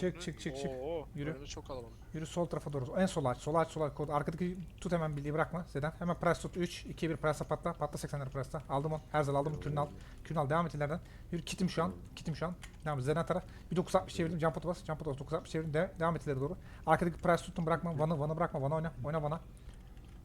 Çık çık çık çık. Oo, Yürü. önümüz çok kalabalık. Yürü sol tarafa doğru. En sola aç. Sola aç. Sola aç. Kod. Arkadaki tut hemen birliği bırakma. Zeden. Hemen press tut. 3, 2, 1 press'e patla. Patla 80'leri press'te. Aldım onu. Her zaman aldım. Kürünü al. Kürünü al. Devam et ileriden. Yürü kitim şu an. Kitim şu an. Devam et. Zeden taraf. Bir 960 çevirdim. Jump pot'a bas. Jump pot'a bas. 960 çevirdim. De devam et ileri doğru. Arkadaki press tuttum. Bırakma. Van'ı. Van'ı bırakma. Van'ı oyna. Oyna Van'a.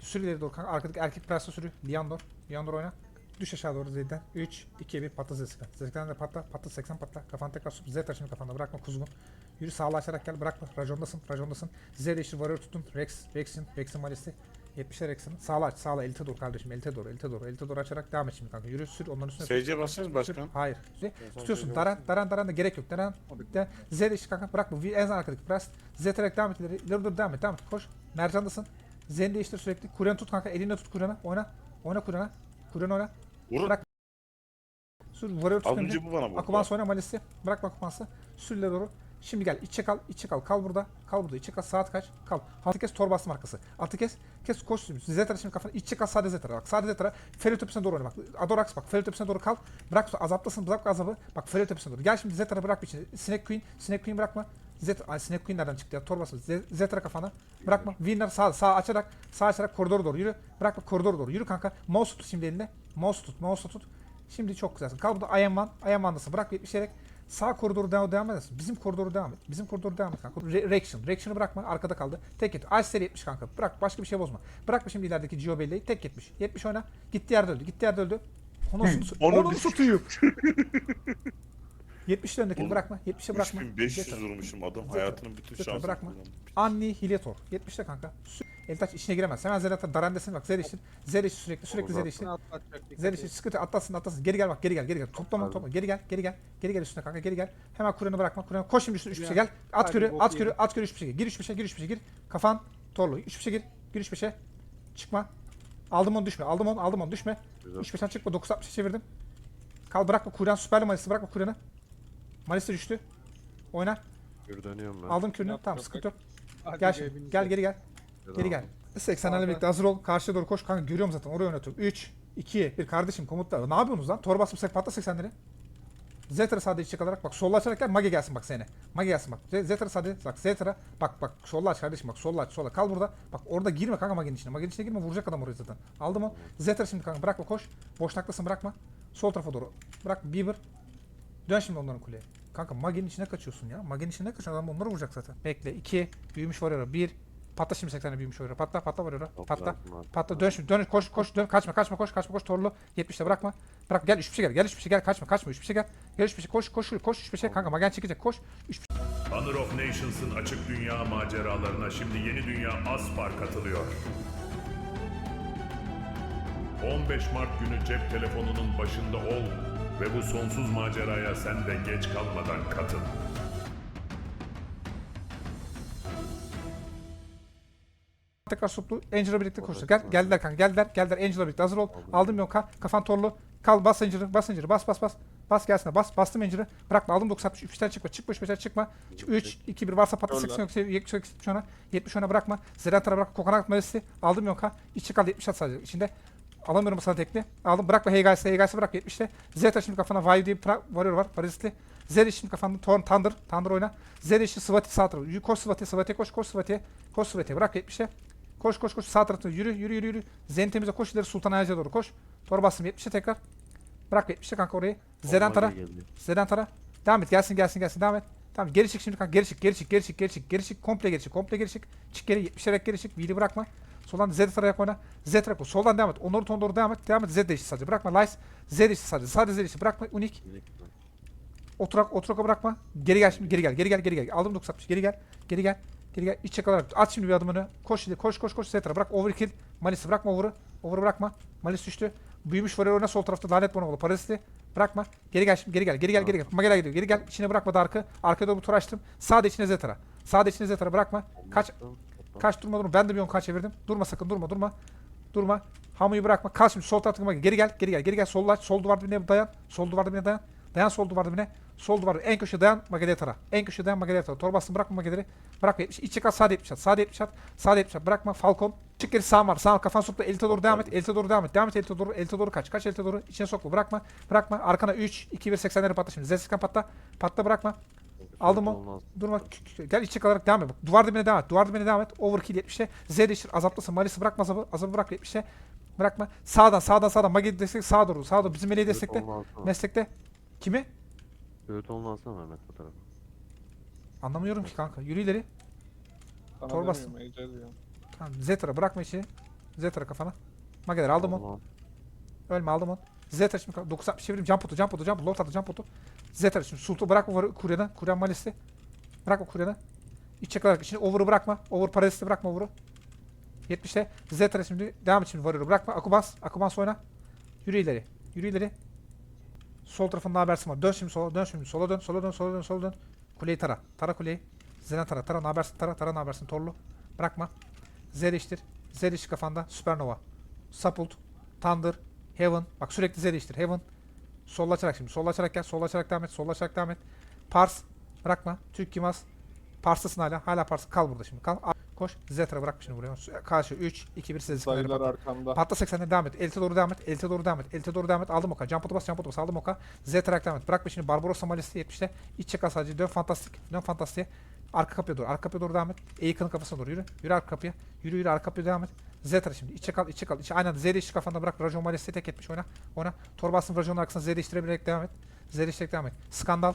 Sür ileri doğru kanka. Arkadaki erkek press'e sürü. Leandor. Leandor oyna. Düş aşağı doğru Z'den. 3, 2, 1 patla Z'den. Z'den de patla. Patla 80 patla. Kafanı tekrar sup. Z taşını kafanda bırakma kuzumu. Yürü sağla açarak gel bırakma. Rajondasın. Rajondasın. Z değiştir. Warrior tutun. Rex. Rex'in. Rex'in malisi. 70'ler Rex'in. Sağla aç. Sağla. Elite doğru kardeşim. Elite doğru. Elite doğru. Elite doğru açarak devam et şimdi kanka. Yürü sür. Onların üstüne. SC Sür. başkan? Hayır. Sür. Tutuyorsun. Daran. Daran. Daran da gerek yok. Daran. De. Z değiştir kanka. Bırakma. V en azından arkadaki press. Z terek devam et ileri. Dur devam et. Devam et. Koş. Mercandasın. Z'ni değiştir sürekli. Kuren tut kanka. Elinle tut Kuren'i. Oyna. Oyna Kuren'e. Kuren oyna. Vurun. Bırak. Sür. Warrior tut. Az önce. bu bana vurdu. Akubans oyna Malis'i. Bırak Akubans'ı. Sürle doğru. Şimdi gel. içe kal. içe kal. Kal burada. Kal burada. İçe kal. Saat kaç? Kal. Altı kes. Tor bastım arkası. Altı kes. Kes koş. Zetara şimdi kafanı. İçe kal. Sade Zetara. Bak. Sade Zetara. Ferit tepesine doğru oyna. Bak. Adorax bak. Ferit tepesine doğru kal. Bırak. Azaptasın. Bırak azabı. Bak. Ferit tepesine doğru. Gel şimdi Zetara bırak bir içine. Snake Queen. Snake Queen bırakma. Zet Ay Snake Queen nereden çıktı ya? Tor bastım. Z- Zetara kafana. Bırakma. Winner sağ sağ açarak sağ açarak koridora doğru yürü. Bırakma koridora doğru. Yürü kanka. Mouse tut şimdi elinde. Mouse tut, mouse tut. Şimdi çok güzelsin. Kal burada Iron Man. Iron Man'dasın. Bırak yetmişerek. Sağ koridoru devam, devam edersin. Bizim koridoru devam et. Bizim koridoru devam et kanka. Re Reaction. Reaction'ı bırakma. Arkada kaldı. Tek git. Ice 70 kanka. Bırak. Başka bir şey bozma. Bırakma şimdi ilerideki Gio Belli'yi. Tek 70. 70 oyna. Gitti yerde öldü. Gitti yerde öldü. Onu, onu, onu satıyor. 70'lerindekini Oğlum, bırakma. 70'e bırakma. 3500 Yeter. vurmuşum adam Yeter. hayatının bütün Yeter, şansını bırakma. kullandı. Anni Hiletor. 70'te kanka. Sü Eltaç içine giremez. Hemen Zerat'a darandesine bak. Zeriş'in. Zeriş sürekli sürekli Zeriş'in. Zeriş'in sıkıntı atlasın atlasın. Geri gel bak geri gel geri gel. Toplama toplama. Geri gel geri gel. Geri gel üstüne kanka geri gel. Hemen Kur'an'ı bırakma. Kur'an koş şimdi üstüne 3 5'e gel. At körü at körü at körü 3 5'e gir. Gir 3 5'e gir 3 5'e gir. Kafan torlu. 3 5'e gir. Gir 3 5'e. Çıkma. Aldım onu düşme. Aldım onu aldım onu düşme. 3 5'ten çıkma. 9 60'a çevirdim. Kal bırakma Kur'an süperli mayısı bırakma Kur'an'ı. Malis'i düştü. Oyna. Geri dönüyorum ben. Aldım kürünü. Yap, Tamam yap, sıkıntı yok. Hadi Gel şimdi. Gel geri gel. Geri gel. 80'lerle birlikte hazır ol. Karşıya doğru koş. Kanka görüyorum zaten. Oraya oynatıyorum. 3, 2, 1. Kardeşim komutlar. Ne yapıyorsunuz lan? Tor basıp patla 80'leri. Zetra sade içe kalarak bak solla açarak gel Mage gelsin bak seni. Mage gelsin bak. Z- Zetra sade bak Zetra bak bak solla aç kardeşim bak solla aç solla kal burada. Bak orada girme kanka Mage'nin içine. Mage'nin içine girme vuracak adam oraya zaten. Aldım o. Zetra şimdi kanka bırakma koş. Boşnaktasın bırakma. Sol tarafa doğru. Bırak Bieber. Dön şimdi onların kuleye. Kanka Mage'nin içine kaçıyorsun ya. Mage'nin içine kaçıyorsun. Adam onları vuracak zaten. Bekle. 2 büyümüş var ya 1 Patla şimdi 80'e büyümüş var ya. Patla patla. var ya. Patla. Patla dön şimdi. Dön. Koş koş. Dön. Kaçma kaçma koş kaçma koş. Torlu. 70'te bırakma. Bırak. Gel 3 bir şey gel. Gel 3 bir şey gel. Kaçma kaçma. 3 bir şey gel. Gel 3 bir şey koş koş. Koş 3 bir şey kanka magen çekecek koş. 3 Honor of Nations'ın açık dünya maceralarına şimdi yeni dünya Aspar katılıyor. 15 Mart günü cep telefonunun başında ol ve bu sonsuz maceraya sen de geç kalmadan katıl. tekrar suplu Angel'la birlikte koştu. Gel geldiler kanka geldiler geldiler Angel'la birlikte hazır ol. Aldım yok ka kafan torlu. Kal bas Angel'ı bas Angel'ı bas bas bas. Bas gelsin bas bastım Angel'ı. Bırakma aldım 960 3'ten çıkma çıkma 3'ten çıkma. 3 2 1 varsa patla 80 yok 70 yok 70 ona 70 ona bırakma. Zerantara bırak kokonat malisi. Aldım yok ka. İçi kal 70 at sadece içinde. Alamıyorum sana tekli. Aldım bırakma Heygays'ı Heygays'ı bırak 70'te. Zeta şimdi kafana Vayu diye bir varıyor var. Parazitli. Zeri şimdi kafanda Torn Thunder. Thunder oyna. Zeri işi Svati sağ tarafı. Koş Svati Svati koş koş Svati. Koş Svati bırak 70'e. Koş koş koş sağ tarafta yürü yürü yürü yürü. Zen temize koş ileri Sultan Ayacı'ya doğru koş. Tor bastım 70'e tekrar. Bırak 70'e kanka orayı. Zeden tara. Zeden tara. Devam et gelsin gelsin gelsin devam et. Tamam geri çık şimdi kanka geri çık geri çık geri çık geri çık geri çık komple geri çık komple geri çık. Çık geri 70'e geri çık. V'li bırakma. Soldan Z tarafa oyna. Z tarafa soldan devam et. Onları ton doğru devam et. Devam et Z değişti sadece. Bırakma Lice. Z değişti sadece. Sadece Z değişti. Bırakma Unik. Oturak oturaka bırakma. Geri gel şimdi geri gel. Geri gel geri gel. Aldım 960. Geri gel. Geri gel. Geri gel. İç çakalarak. At şimdi bir adım öne. Koş şimdi. Koş koş koş. Zetra. Bırak overkill. Malis'i bırakma over'ı. Over'ı bırakma. Malis düştü. Büyümüş varıyor oyna sol tarafta. Lanet bonovalı. Parazitli. Bırakma. Geri gel şimdi. Geri gel. Geri gel. Geri gel. Magela gidiyor. Geri gel. İçine bırakma Dark'ı. Arkaya doğru bir tur açtım. Sağda içine Zetra. Sağda içine Zetra. Bırakma. Kaç. Kaç durma durma. Ben de bir 10 kaç çevirdim. Durma sakın. Durma durma. Durma. Hamuyu bırakma. Kal şimdi sol Magela. Geri gel. Geri gel. Geri gel. Sol aç. Sol duvar dibine dayan. Sol duvar dibine dayan. Dayan sol duvar dibine. Sol duvar en köşe dayan tara. En köşe dayan tara. Torbasını bırakma Magela'yı. Bırakma. İç, içe kal sağda 70 at. Sağda 70 at. Sağda 70 at. Bırakma Falcon. Çık geri sağ var. Sağ var. Kafan sokla. Elite doğru devam et. Elite doğru devam et. Devam et elite doğru. Elite doğru kaç. Kaç elite doğru. İçine sokma. Bırakma. Bırakma. Arkana 3, 2, 1, 80'leri patla şimdi. Zeskan patla. Patla bırakma. Aldım o. olmaz. Kü- kü- Gel içe kalarak devam et. Bak, Duvar dibine devam et. Duvar dibine devam et. Overkill 70'e. Z değiştir. Azaplasın. Malisi bırakma azabı. Azabı bırak 70'e. Bırakma. Sağdan sağdan sağdan. Magi destek sağa doğru. Sağa doğru. Bizim meleği destekle. Meslekte. Kimi? Öğüt olmazsa Mehmet bu tarafa. Anlamıyorum ki kanka. Yürü ileri. Sana Torbası. demiyorum, Ece. Tamam. Zetra bırakma içi. Zetra kafana. Mageler aldım onu. Ölme aldım onu. Zetra şimdi 960 çevireyim. Jump potu, jump potu, jump potu. Lord atı, jump potu. Zetra şimdi sultu bırakma var kuryana. Kuryan malisi. Bırakma kuryana. İç çakalarak. Şimdi over'ı bırakma. Over paraziti bırakma over'ı. 70'te. Zetra şimdi devam et şimdi varıyor. Bırakma. Akubans. Akubans oyna. Yürü ileri. Yürü ileri. Sol tarafında habersin var. Dön şimdi sola. Dön şimdi sola dön. Sola dön. Sola dön. Sola dön. Kuleyi tara. Tara kuleyi. Zena tara. Tara habersin. Tara. Tara habersin. Torlu. Bırakma. Z değiştir. Z değiştir kafanda. Supernova. Sapult. Thunder. Heaven. Bak sürekli Z değiştir. Heaven. Solla açarak şimdi. Solla açarak gel. Solla açarak devam et. Solla açarak devam et. Pars. Bırakma. Türk Kimaz. Pars'tasın hala. Hala Pars. Kal burada şimdi. Kal. Koş. Zetra bırak şimdi buraya. Karşı 3, 2, 1 size Sayılar arkamda. Patla 80'den devam et. Elte doğru devam et. Elte doğru devam et. Elte doğru devam et. Aldım oka. Jump bas, jump bas. Aldım oka. Z track devam et. Bırakma şimdi Barbarossa Malis'i 70'te. İç çakal sadece. Dön fantastik. Dön fantastiğe. Arka kapıya doğru. Arka kapıya doğru devam et. Eika'nın kafasına doğru yürü. Yürü arka kapıya. Yürü yürü arka kapıya devam et. Z track şimdi. İç çakal, iç çakal. İç, aynen Z değiştir kafanda bırak. Rajon Malis'i tek etmiş. Oyna. Oyna. Torbasın Rajon'un arkasına Z değiştirebilerek devam et. Z değiştirerek devam et. Skandal.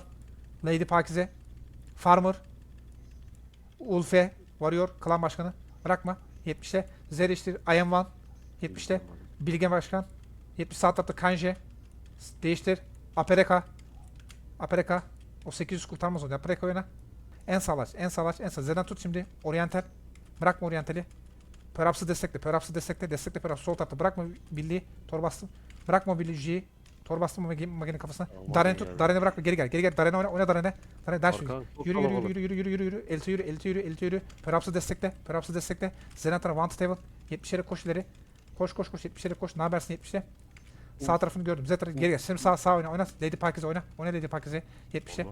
Lady Pakize. Farmer. Ulfe. Warrior. Klan başkanı. Bırakma. 70'te. Z değiştir. I am one. 70'te. Bilge Başkan. 70 sağ tarafta Kanje. Değiştir. Apereka. Apereka. O 800 kurtarmaz oldu. Apereka oyna. En salaş, en salaş, en salaş. Zeden tut şimdi. Oriental. Bırakma Oriental'i. Peraps'ı destekle. Peraps'ı destekle. Destekle Peraps. Sol tarafta. Bırakma Billy'yi. Tor bastım. Bırakma Billy J'yi. Tor bastım Magi'nin kafasına. Aman Daren'i tut. Daren'i bırakma. Geri gel. Geri gel. Daren'i oyna. Oyna Daren'e. Daren der şimdi. Arkan çok Yürü yürü kalabalık. yürü yürü yürü yürü yürü. Elti yürü, elti yürü, elti yürü. Peraps'ı destekle. Peraps'ı destekle. Zenatara Wanted Table. 70'lere koş ileri. Koş koş koş 70'lere koş. Ne habersin 70'te? Sağ tarafını gördüm. Zetra geri gel. Şimdi sağ sağ oyna. Oyna. Lady Parkiz'e oyna. Oyna Lady Parkiz'e. 70'te.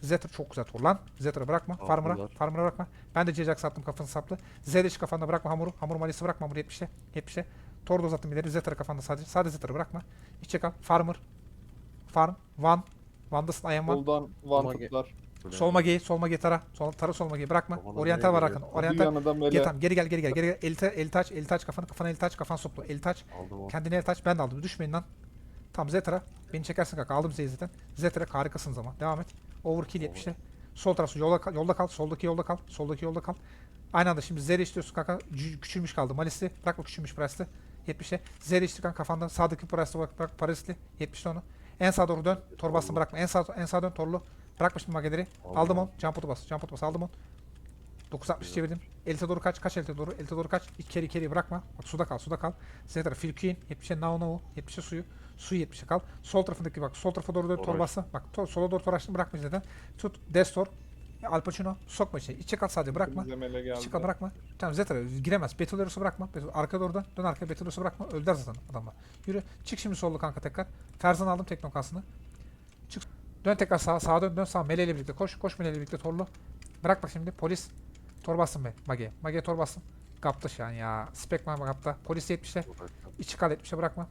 Zetra çok güzel tur lan. Zetra bırakma. Aldılar. Farmer'a. Farmer'a bırakma. Ben de Cecak sattım kafanı saplı. Z'de kafanda bırakma hamuru. Hamur malisi bırakma hamuru 70'te. 70'te. Tor da uzattım ileri. Zetra kafanda sadece. Sadece Zetra bırakma. İçe kal. Farmer. Farm. Van. Van'dasın. I am one. Soldan vantıklar. Böyle. Sol mageyi, sol mageyi tara. Sol, tara sol mageyi bırakma. Kafana Oriental var? Bir Oriental. Gel tamam geri gel geri gel. Geri gel. El, ta- el taç, el taç kafana kafana el taç kafan soplu. El taç. Aldım o. Kendine el taç. Ben de aldım. Düşmeyin lan. Tamam Zetra. Beni çekersin kanka. Aldım Z'yi zaten. Zetra harikasınız ama. Devam et. Overkill 70'te. Sol tarafı yolda kal, yolda kal. Soldaki yolda kal. Soldaki yolda kal. Aynı anda şimdi Z'yi istiyorsun kanka. Küçülmüş kaldı. Malisli. Bırakma küçülmüş Price'li. 70'te. Z'yi içti kanka kafanda. Sağdaki Price'li bırak, bırak Parisli. 70'te onu. En sağa doğru dön. Torbasını bırakma. En sağ en sağa dön torlu. Bırakma şimdi mageleri. Aldım onu. Jump bas. Jump bas. Aldım onu. 960 çevirdim. Elte doğru kaç. Kaç elte doğru. Elte doğru kaç. İçeri içeri bırakma. Bak suda kal. Suda kal. Size tarafı Filquin. 70'e now now. 70'e suyu. Suyu 70'e kal. Sol tarafındaki bak. Sol tarafa doğru dön. Tor Toraş. bassa. Bak tor, sola doğru toraştın bırakma zaten. Tut. Destor. Al Pacino. Sokma içine. İçe kal sadece bırakma. İçe kal bırakma. Tamam Zetra giremez. Betelorus'u bırakma. Betel- Arka doğru dön. Dön arkaya Betelorus'u bırakma. Öldüler zaten adamlar. Yürü. Çık şimdi sollu kanka tekrar. Ferzan aldım teknokasını. Çık. Dön tekrar sağa. Sağa dön. Dön sağa. Mele ile birlikte koş. Koş Mele ile birlikte torlu. Bırak bak şimdi. Polis. Tor bastım be. Mage. Mage tor bastım. Kaptı şu an ya. Spekman kapta. Polis 70'te. İçi kal 70'e bırakma.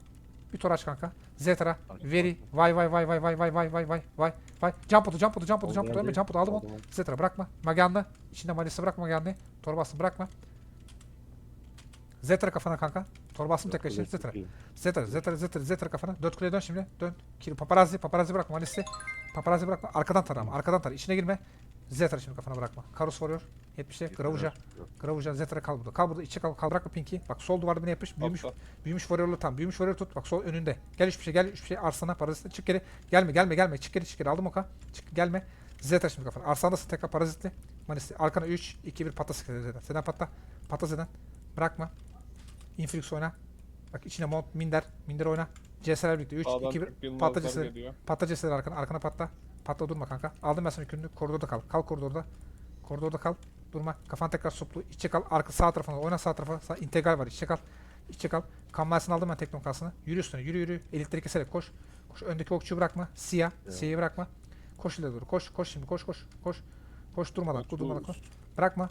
Bir tor aç kanka. Zetra. Veri. Vay vay vay vay vay vay vay vay vay vay vay. Jump otu jump otu jump otu jump otu. Jump otu aldım onu. Zetra bırakma. Magan'da. İçinde Malis'i bırakma Magan'da. Tor bastım bırakma. Zetra kafana kanka. Tor bastım tekrar işte. Zetra. Zetra, Zetra, Zetra, Zetra kafana. Dört kuleye dön şimdi. Dön. Kiri paparazzi, paparazzi bırakma. Malis'i. Paparazzi bırakma. Arkadan tara ama. Arkadan tara. İçine girme. Zetra şimdi kafana bırakma. Karus vuruyor. 70'te. Gravuja. Gravuja. Zetra kal burada. Kal burada. İçe kal. Kal bırakma Pinky. Bak sol duvar dibine yapış. Büyümüş. Altta. Büyümüş warrior'lu tam. Büyümüş warrior tut. Bak sol önünde. Gel hiçbir şey. Gel hiçbir şey. Arsana parazitli. Çık geri. Gelme gelme gelme. Çık geri çık geri. Aldım oka. Çık gelme. Zeta şimdi kafana. Arsandasın tekrar parazitli. Manisi. Arkana 3, 2, 1 patla Zeden. Zeden patla. Patla Zeden. Bırakma. Influx oyna. Bak içine mod minder. Minder oyna. CS'ler birlikte 3, Sağdan 2, 1. Türk Yılmazlar Patla CS'ler. Patla CS'ler arkana. Arkana patla. Patla durma kanka. Aldım ben sana yükünü. Koridorda kal. Kal koridorda. Koridorda kal. Durma. Kafan tekrar suplu. İçe kal. Arka sağ tarafına. Oyna sağ tarafa. Sağ, integral var. İçe kal. İçe kal. Kamlasını aldım ben teknon kalsını. Yürü üstüne. Yürü yürü. Elitleri keserek koş. Koş. Öndeki okçuyu bırakma. Siyah. Siyahı bırakma. Koş ileri doğru. Koş. Koş şimdi. Koş koş. Koş. Koş durmadan. Dur durmadan koş. Bırakma.